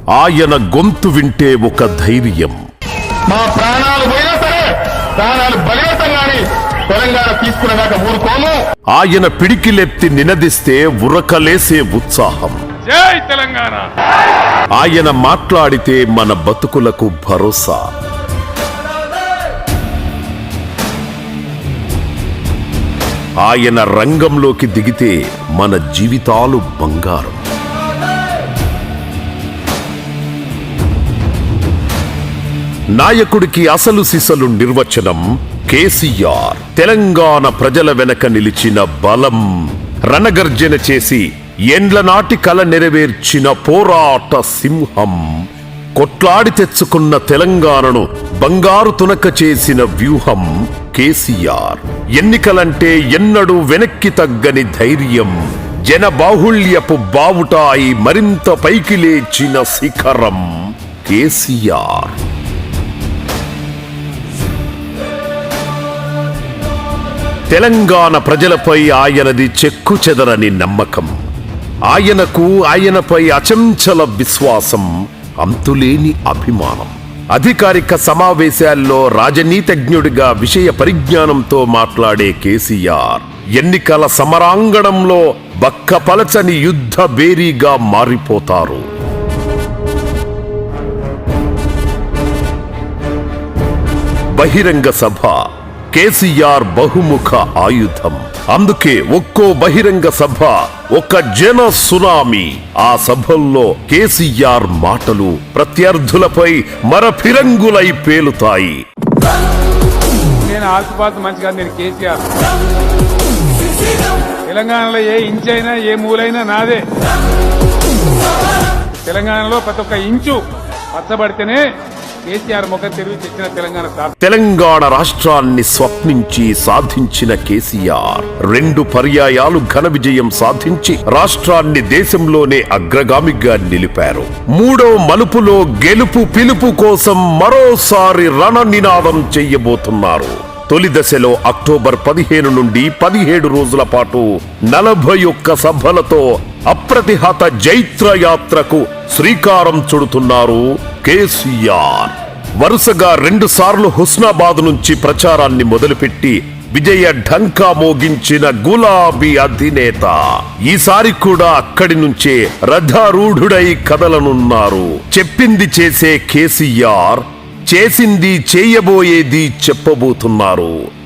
ఆయన గొంతు వింటే ఒక ధైర్యం. మా ప్రాణాలు పోయినా సరే ప్రాణాలు బలివెడతాం గాని తెలంగాణ తీసుకునేదాకా ఊరుకోము. ఆయన పిడికిలెత్తి నినదిస్తే ఉరకలేసే ఉత్సాహం. జై తెలంగాణ! ఆయన మాట్లాడితే మన బతుకులకు భరోసా. ఆయన రంగంలోకి దిగితే మన జీవితాలు బంగారం. నాయకుడికి అసలు సిసలు నిర్వచనం కేసీఆర్. తెలంగాణ ప్రజల వెనక నిలిచిన బలం రణగర్జన చేసి ఎండ్ల నాటి కల నెరవేర్చిన పోరాట సింహం. కొట్లాడి తెచ్చుకున్న తెలంగాణను బంగారు తునక చేసిన వ్యూహం కేసీఆర్. ఎన్నికలంటే ఎన్నడూ వెనక్కి తగ్గని ధైర్యం జన బాహుళ్యపు బావుటాయి మరింత పైకి లేచిన శిఖరం కేసీఆర్. తెలంగాణ ప్రజలపై ఆయనది చెక్కు చెదరని నమ్మకం. ఆయనకు ఆయనపై అచంచల విశ్వాసం అంతులేని అభిమానం. అధికారిక సమావేశాల్లో రాజనీతజ్ఞుడిగా విషయ పరిజ్ఞానంతో మాట్లాడే కేసీఆర్ ఎన్నికల సమరాంగణంలో బక్కపలచని యుద్ధ బేరీగా మారిపోతారు. బహిరంగ సభ కేసీఆర్ బహుముఖ ఆయుధం. అందుకే ఒక్కో బహిరంగ సభ ఒక జన సునామీ. ఆ సభల్లో కేసీఆర్ మాటలు ప్రత్యర్థులపై మరఫిరంగులై పేలుతాయి. నేను ఆసుపాత మంచిగా నేను కేసీఆర్. తెలంగాణలో ఏ ఇంచ్ అయినా ఏ మూలైనా నాదే. తెలంగాణలో ప్రతి ఒక్క ఇంచు పచ్చబడితేనే కేసీఆర్ తెరివి తెచ్చిన తెలంగాణ తెలంగాణ రాష్ట్రాన్ని స్వప్నించి సాధించిన కేసీఆర్. రెండు పర్యాయాలు ఘన విజయం సాధించి రాష్ట్రాన్ని దేశంలోనే అగ్రగామిగా నిలిపారు. మూడో మలుపులో గెలుపు పిలుపు కోసం మరోసారి రణ నినాదం చెయ్యబోతున్నారు తొలి దశలో అక్టోబర్ పదిహేను నుండి పదిహేడు రోజుల పాటు నలభై ఒక్క సభలతో అప్రతిహత జైత్ర యాత్రకు శ్రీకారం చుడుతున్నారు కేసీఆర్. వరుసగా రెండు సార్లు హుస్నాబాద్ నుంచి ప్రచారాన్ని మొదలుపెట్టి విజయ ఢంకా మోగించిన గులాబీ అధినేత. ఈసారి కూడా అక్కడి నుంచే రథారూఢుడై కదలనున్నారు. చెప్పింది చేసే కేసీఆర్ చేసింది చేయబోయేది చెప్పబోతున్నారు.